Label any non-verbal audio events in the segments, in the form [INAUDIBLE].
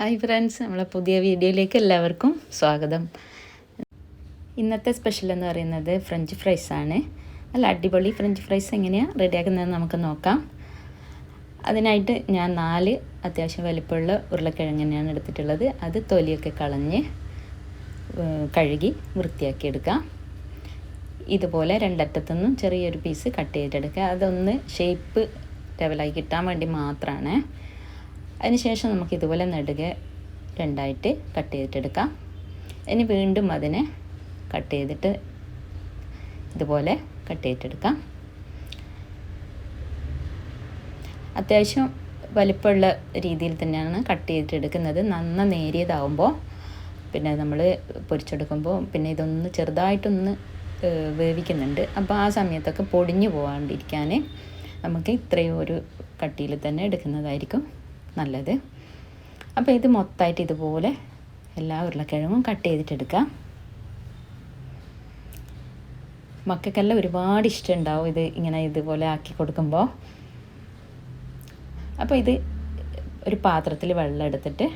Hi friends നമ്മളെ പുതിയ വീഡിയോയിലേക്ക് എല്ലാവർക്കും സ്വാഗതം. ഇന്നത്തെ സ്പെഷ്യൽ എന്ന് പറയുന്നത് ഫ്രഞ്ച് ഫ്രൈസ് ആണ്. നല്ല അടിപൊളി ഫ്രഞ്ച് ഫ്രൈസ് എങ്ങനെയാണ് റെഡിയാക്കുന്നത് നമുക്ക് നോക്കാം. അതിനായിട്ട് ഞാൻ നാല് അത്യാവശ്യം വലിപ്പമുള്ള ഉരുളക്കിഴങ്ങനെയാണ് എടുത്തിട്ടുള്ളത്. അത് തൊലിയൊക്കെ കളഞ്ഞ് കഴുകി വൃത്തിയാക്കി എടുക്കാം. ഇതുപോലെ രണ്ടറ്റത്തുനിന്നും ചെറിയൊരു പീസ് കട്ട് ചെയ്തെടുക്കുക. അതൊന്ന് ഷേപ്പ് ലെവലായി കിട്ടാൻ വേണ്ടി മാത്രമാണ് അതിനുശേഷം നമുക്ക് ഇതുപോലെ നടുക രണ്ടായിട്ട് കട്ട് ചെയ്തിട്ടെടുക്കാം. ഇനി വീണ്ടും അതിനെ കട്ട് ചെയ്തിട്ട് ഇതുപോലെ കട്ട് ചെയ്തിട്ടെടുക്കാം. അത്യാവശ്യം വലിപ്പമുള്ള രീതിയിൽ തന്നെയാണ് കട്ട് ചെയ്തിട്ടെടുക്കുന്നത്. നന്ന നേരിയതാവുമ്പോൾ പിന്നെ നമ്മൾ പൊരിച്ചെടുക്കുമ്പോൾ പിന്നെ ഇതൊന്ന് ചെറുതായിട്ടൊന്ന് വേവിക്കുന്നുണ്ട്. അപ്പോൾ ആ സമയത്തൊക്കെ പൊടിഞ്ഞു പോകാണ്ടിരിക്കാൻ നമുക്ക് ഇത്രയും ഒരു കട്ടിയിൽ തന്നെ എടുക്കുന്നതായിരിക്കും. നല്ലത്. അപ്പോൾ ഇത് മൊത്തമായിട്ട് ഇതുപോലെ എല്ലാ ഉരുളക്കിഴങ്ങും കട്ട് ചെയ്തിട്ടെടുക്കാം. മക്കൾക്കെല്ലാം ഒരുപാട് ഇഷ്ടമുണ്ടാവും ഇത് ഇങ്ങനെ ഇതുപോലെ ആക്കി കൊടുക്കുമ്പോൾ അപ്പോൾ ഇത് ഒരു പാത്രത്തിൽ വെള്ളം എടുത്തിട്ട്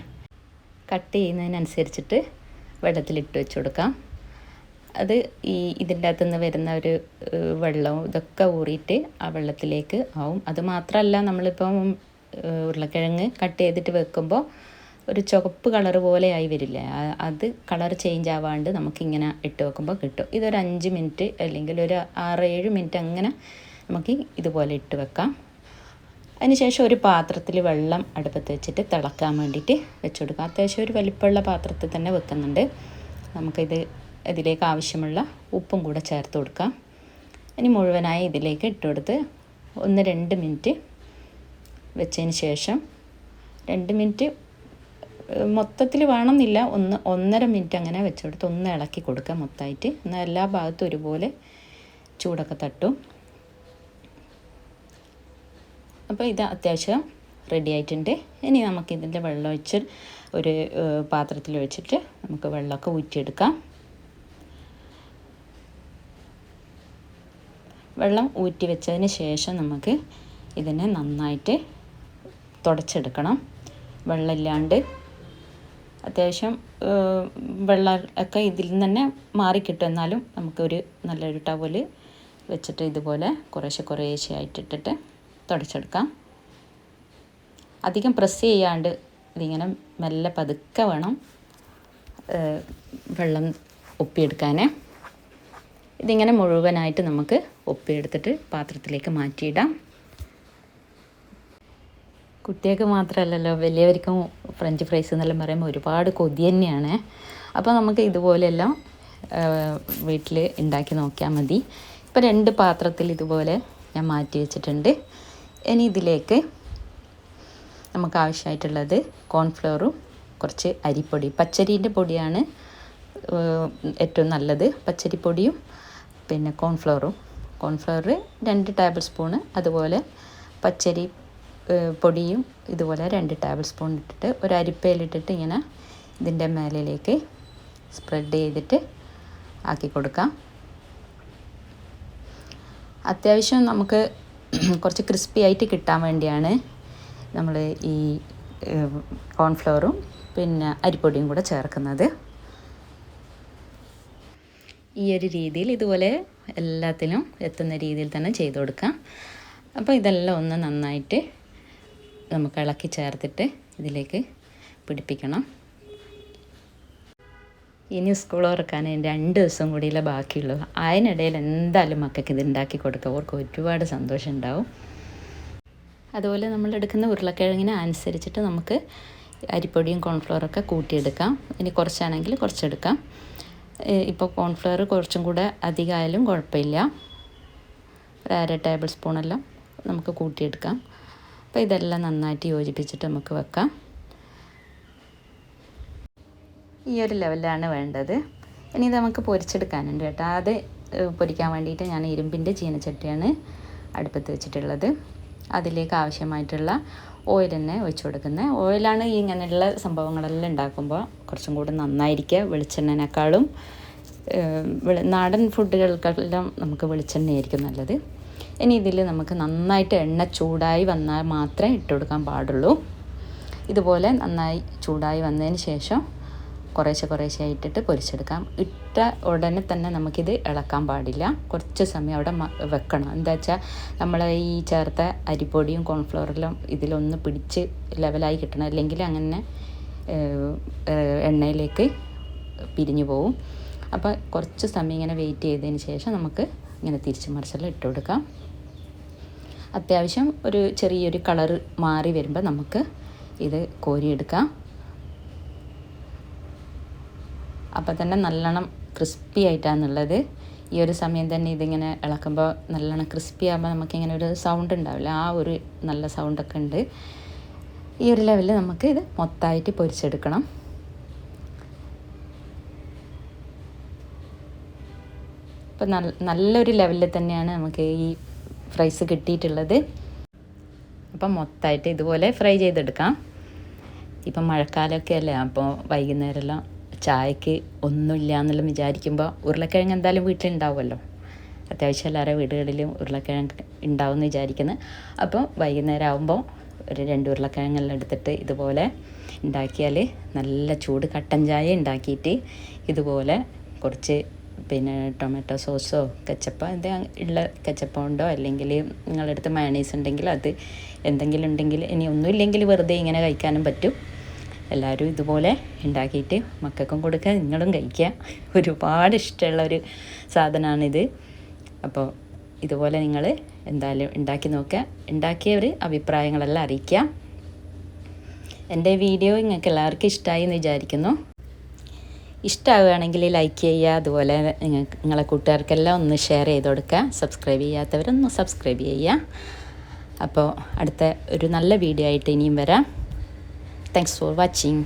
കട്ട് ചെയ്യുന്നതിനനുസരിച്ചിട്ട് വെള്ളത്തിലിട്ട് വെച്ച് കൊടുക്കാം. അത് ഈ ഇതിന്റെ അകത്തുനിന്ന് വരുന്ന ഒരു വെള്ളവും ഇതൊക്കെ ഊറിയിട്ട് ആ വെള്ളത്തിലേക്ക് ആവും. അത് മാത്രമല്ല നമ്മളിപ്പം ഉരുളക്കിഴങ്ങ് കട്ട് ചെയ്തിട്ട് വെക്കുമ്പോൾ ഒരു ചുവപ്പ് കളർ പോലെയായി വരില്ലേ? അത് കളർ ചേഞ്ച് ആവാണ്ട് നമുക്കിങ്ങനെ ഇട്ട് വെക്കുമ്പോൾ കിട്ടും. ഇതൊരു അഞ്ച് മിനിറ്റ് അല്ലെങ്കിൽ ഒരു ആറ് ഏഴ് മിനിറ്റ് അങ്ങനെ നമുക്ക് ഇതുപോലെ ഇട്ട് വെക്കാം. അതിനുശേഷം ഒരു പാത്രത്തിൽ വെള്ളം അടുപ്പത്ത് വെച്ചിട്ട് തിളക്കാൻ വേണ്ടിയിട്ട് വെച്ച് കൊടുക്കാം. അത്യാവശ്യം ഒരു വലിപ്പമുള്ള പാത്രത്തിൽ തന്നെ വെക്കുന്നുണ്ട്. നമുക്കിത് ഇതിലേക്ക് ആവശ്യമുള്ള ഉപ്പും കൂടെ ചേർത്ത് കൊടുക്കാം. ഇനി മുഴുവനായി ഇതിലേക്ക് ഇട്ട് കൊടുത്ത് ഒന്ന് രണ്ട് മിനിറ്റ് വെച്ചതിന് ശേഷം രണ്ട് മിനിറ്റ് മൊത്തത്തിൽ വേണമെന്നില്ല. ഒന്ന് ഒന്നര മിനിറ്റ് അങ്ങനെ വെച്ചെടുത്ത് ഒന്ന് ഇളക്കി കൊടുക്കുക മൊത്തമായിട്ട്. എന്നാൽ എല്ലാ ഭാഗത്തും ഒരുപോലെ ചൂടൊക്കെ തട്ടും. അപ്പോൾ ഇത് അത്യാവശ്യം റെഡി ആയിട്ടുണ്ട്. ഇനി നമുക്ക് ഇതിന്റെ വെള്ളം ഒഴിച്ച് ഒരു പാത്രത്തിൽ വെച്ചിട്ട് നമുക്ക് വെള്ളമൊക്കെ ഊറ്റിയെടുക്കാം. വെള്ളം ഊറ്റി വെച്ചതിന് ശേഷം നമുക്ക് ഇതിനെ നന്നായിട്ട് തുടച്ചെടുക്കണം. വെള്ളമില്ലാണ്ട്. അത്യാവശ്യം വെള്ളം ഒക്കെ ഇതിൽ നിന്ന് തന്നെ മാറിക്കിട്ടും. എന്നാലും നമുക്കൊരു നല്ലൊരു ടവൽ വെച്ചിട്ട് ഇതുപോലെ കുറേശ്ശെ കുറേശ്ശെ ആയിട്ടിട്ടിട്ട് തുടച്ചെടുക്കാം. അധികം പ്രസ് ചെയ്യാണ്ട് ഇതിങ്ങനെ മെല്ലെ പതുക്കെ വേണം വെള്ളം ഒപ്പിയെടുക്കാൻ ഇതിങ്ങനെ മുഴുവനായിട്ട് നമുക്ക് ഒപ്പിയെടുത്തിട്ട് പാത്രത്തിലേക്ക് മാറ്റിയിടാം. കുട്ടികൾക്ക് മാത്രമല്ലല്ലോ വലിയവർക്കും ഫ്രഞ്ച് ഫ്രൈസ് എന്നെല്ലാം പറയുമ്പോൾ ഒരുപാട് കൊതി തന്നെയാണ്. അപ്പോൾ നമുക്ക് ഇതുപോലെയെല്ലാം വീട്ടിൽ ഉണ്ടാക്കി നോക്കിയാൽ മതി. ഇപ്പോൾ രണ്ട് പാത്രത്തിൽ ഇതുപോലെ ഞാൻ മാറ്റി വെച്ചിട്ടുണ്ട്. ഇനി ഇതിലേക്ക് നമുക്ക് ആവശ്യമായിട്ടുള്ളത് കോൺഫ്ലവറും കുറച്ച് അരിപ്പൊടി. പച്ചരീന്റെ പൊടിയാണ് ഏറ്റവും നല്ലത്. പച്ചരിപ്പൊടിയും പിന്നെ കോൺഫ്ലവറും കോൺഫ്ലവർ രണ്ട് ടേബിൾ സ്പൂണ് അതുപോലെ പച്ചരി പൊടിയും ഇതുപോലെ രണ്ട് ടേബിൾ സ്പൂൺ ഇട്ടിട്ട് ഒരു അരിപ്പയിലിട്ടിട്ട് ഇങ്ങനെ ഇതിന്റെ മേലിലേക്ക് സ്പ്രെഡ് ചെയ്തിട്ട് ആക്കി കൊടുക്കാം. അത്യാവശ്യം നമുക്ക് [CLEARS THROAT] കുറച്ച് ക്രിസ്പി ആയിട്ട് കിട്ടാൻ വേണ്ടിയാണ് നമ്മൾ ഈ കോൺഫ്ലവറും പിന്നെ അരിപ്പൊടിയും കൂടെ ചേർക്കുന്നത്. ഈ ഒരു രീതിയിൽ ഇതുപോലെ എല്ലാത്തിനും എത്തുന്ന രീതിയിൽ തന്നെ ചെയ്ത് കൊടുക്കാം. അപ്പോൾ ഇതെല്ലാം ഒന്ന് നന്നായിട്ട് നമുക്ക് ഇളക്കി ചേർത്തിട്ട് ഇതിലേക്ക് പിടിപ്പിക്കണം. ഇനി സ്കൂൾ തുറക്കാൻ രണ്ട് ദിവസം കൂടിയല്ലേ ബാക്കിയുള്ളൂ. അതിനിടയിൽ എന്തായാലും മക്കൾക്ക് ഇത് ഉണ്ടാക്കി കൊടുക്കുക അവർക്ക് ഒരുപാട് സന്തോഷം ഉണ്ടാവും. അതുപോലെ നമ്മൾ എടുക്കുന്ന ഉരുളക്കിഴങ്ങിന് അനുസരിച്ചിട്ട് നമുക്ക് അരിപ്പൊടിയും കോൺഫ്ലവറൊക്കെ കൂട്ടിയെടുക്കാം. ഇനി കുറച്ചാണെങ്കിൽ കുറച്ചെടുക്കാം. ഇപ്പോൾ കോൺഫ്ലവർ കുറച്ചും കൂടെ അധികമായാലും കുഴപ്പമില്ല. ഒരു അര ടേബിൾ സ്പൂണെല്ലാം നമുക്ക് കൂട്ടിയെടുക്കാം. അപ്പോൾ ഇതെല്ലാം നന്നായിട്ട് യോജിപ്പിച്ചിട്ട് നമുക്ക് വെക്കാം. ഈ ഒരു ലെവലിലാണ് വേണ്ടത്. ഇനി ഇത് നമുക്ക് പൊരിച്ചെടുക്കാനുണ്ട് കേട്ടോ. അത് പൊരിക്കാൻ വേണ്ടിയിട്ട് ഞാൻ ഇരുമ്പിന്റെ ചീനച്ചട്ടിയാണ് അടുപ്പത്ത് വെച്ചിട്ടുള്ളത്. അതിലേക്ക് ആവശ്യമായിട്ടുള്ള ഓയിൽ തന്നെ ഒഴിച്ചു കൊടുക്കുന്നത്. ഓയിലാണ് ഇങ്ങനെയുള്ള സംഭവങ്ങളെല്ലാം ഉണ്ടാക്കുമ്പോൾ കുറച്ചും കൂടി നന്നായിരിക്കുക. വെളിച്ചെണ്ണനേക്കാളും നാടൻ ഫുഡുകൾക്കെല്ലാം നമുക്ക് വെളിച്ചെണ്ണയായിരിക്കും നല്ലത്. ഇനി ഇതിൽ നമുക്ക് നന്നായിട്ട് എണ്ണ ചൂടായി വന്നാൽ മാത്രമേ ഇട്ട് കൊടുക്കാൻ പാടുള്ളൂ. ഇതുപോലെ നന്നായി ചൂടായി വന്നതിന് ശേഷം കുറേശ്ശെ കുറേശ്ശെ ഇട്ടിട്ട് പൊരിച്ചെടുക്കാം. ഇട്ട ഉടനെ തന്നെ നമുക്കിത് ഇളക്കാൻ പാടില്ല. കുറച്ച് സമയം അവിടെ വെക്കണം. എന്താ വെച്ചാൽ നമ്മൾ ഈ ചേർത്ത അരിപ്പൊടിയും കോൺഫ്ലവറിലും ഇതിലൊന്ന് പിടിച്ച് ലെവലായി കിട്ടണം. അല്ലെങ്കിൽ അങ്ങനെ എണ്ണയിലേക്ക് പിരിഞ്ഞു പോവും. അപ്പോൾ കുറച്ച് സമയം ഇങ്ങനെ വെയിറ്റ് ചെയ്തതിന് ശേഷം നമുക്ക് ഇങ്ങനെ തിരിച്ച് മറിച്ചെല്ലാം ഇട്ട് കൊടുക്കാം. അത്യാവശ്യം ഒരു ചെറിയൊരു കളർ മാറി വരുമ്പോൾ നമുക്ക് ഇത് കോരിയെടുക്കാം. അപ്പോൾ തന്നെ നല്ലോണം ക്രിസ്പി ആയിട്ടാണുള്ളത്. ഈ ഒരു സമയം തന്നെ ഇതിങ്ങനെ ഇളക്കുമ്പോൾ നല്ലോണം ക്രിസ്പി ആകുമ്പോൾ നമുക്കിങ്ങനെ ഒരു സൗണ്ട് ഉണ്ടാവില്ല. ആ ഒരു നല്ല സൗണ്ടൊക്കെ ഉണ്ട്. ഈ ഒരു ലെവലിൽ നമുക്ക് ഇത് മൊത്തമായിട്ട് പൊരിച്ചെടുക്കണം. നല്ല നല്ലൊരു ലെവലിൽ തന്നെയാണ് നമുക്ക് ഈ ഫ്രൈസ് കിട്ടിയിട്ടുള്ളത്. അപ്പം മൊത്തമായിട്ട് ഇതുപോലെ ഫ്രൈ ചെയ്തെടുക്കാം. ഇപ്പം മഴക്കാലമൊക്കെ അല്ലേ അപ്പോൾ വൈകുന്നേരമെല്ലാം ചായക്ക് ഒന്നുമില്ല എന്നെല്ലാം വിചാരിക്കുമ്പോൾ ഉരുളക്കിഴങ്ങ് എന്തായാലും വീട്ടിലുണ്ടാവുമല്ലോ. അത്യാവശ്യം എല്ലാവരുടെ വീടുകളിലും ഉരുളക്കിഴങ്ങ് ഉണ്ടാവും എന്ന് വിചാരിക്കുന്നു. അപ്പോൾ വൈകുന്നേരം ആകുമ്പോൾ ഒരു രണ്ട് ഉരുളക്കിഴങ്ങെല്ലാം എടുത്തിട്ട് ഇതുപോലെ ഉണ്ടാക്കിയാൽ നല്ല ചൂട് കട്ടൻ ചായ ഉണ്ടാക്കിയിട്ട് ഇതുപോലെ കുറച്ച് പിന്നെ ടൊമാറ്റോ സോസോ കച്ചപ്പ എന്ത് ഉള്ള കച്ചപ്പ ഉണ്ടോ? അല്ലെങ്കിൽ നിങ്ങളുടെ അടുത്ത് മയണീസ് ഉണ്ടെങ്കിൽ അത് എന്തെങ്കിലും ഉണ്ടെങ്കിൽ ഇനി ഒന്നും ഇല്ലെങ്കിൽ വെറുതെ ഇങ്ങനെ കഴിക്കാനും പറ്റും. എല്ലാവരും ഇതുപോലെ ഉണ്ടാക്കിയിട്ട് മക്കൾക്കും കൊടുക്കുക നിങ്ങളും കഴിക്കുക. ഒരുപാട് ഇഷ്ടമുള്ള ഒരു സാധനമാണിത്. അപ്പോൾ ഇതുപോലെ നിങ്ങൾ എന്തായാലും ഉണ്ടാക്കി നോക്കുക. ഉണ്ടാക്കിയവർ അഭിപ്രായങ്ങളെല്ലാം അറിയിക്കുക. എന്റെ വീഡിയോ നിങ്ങൾക്ക് എല്ലാവർക്കും ഇഷ്ടമായി എന്ന് വിചാരിക്കുന്നു. ഇഷ്ടമാവുകയാണെങ്കിൽ ലൈക്ക് ചെയ്യുക അതുപോലെ നിങ്ങളെ കൂട്ടുകാർക്കെല്ലാം ഒന്ന് ഷെയർ ചെയ്ത് കൊടുക്കുക. സബ്സ്ക്രൈബ് ചെയ്യാത്തവരൊന്ന് സബ്സ്ക്രൈബ് ചെയ്യുക. അപ്പോൾ അടുത്ത ഒരു നല്ല വീഡിയോ ആയിട്ട് ഇനിയും വരാം. Thanks for watching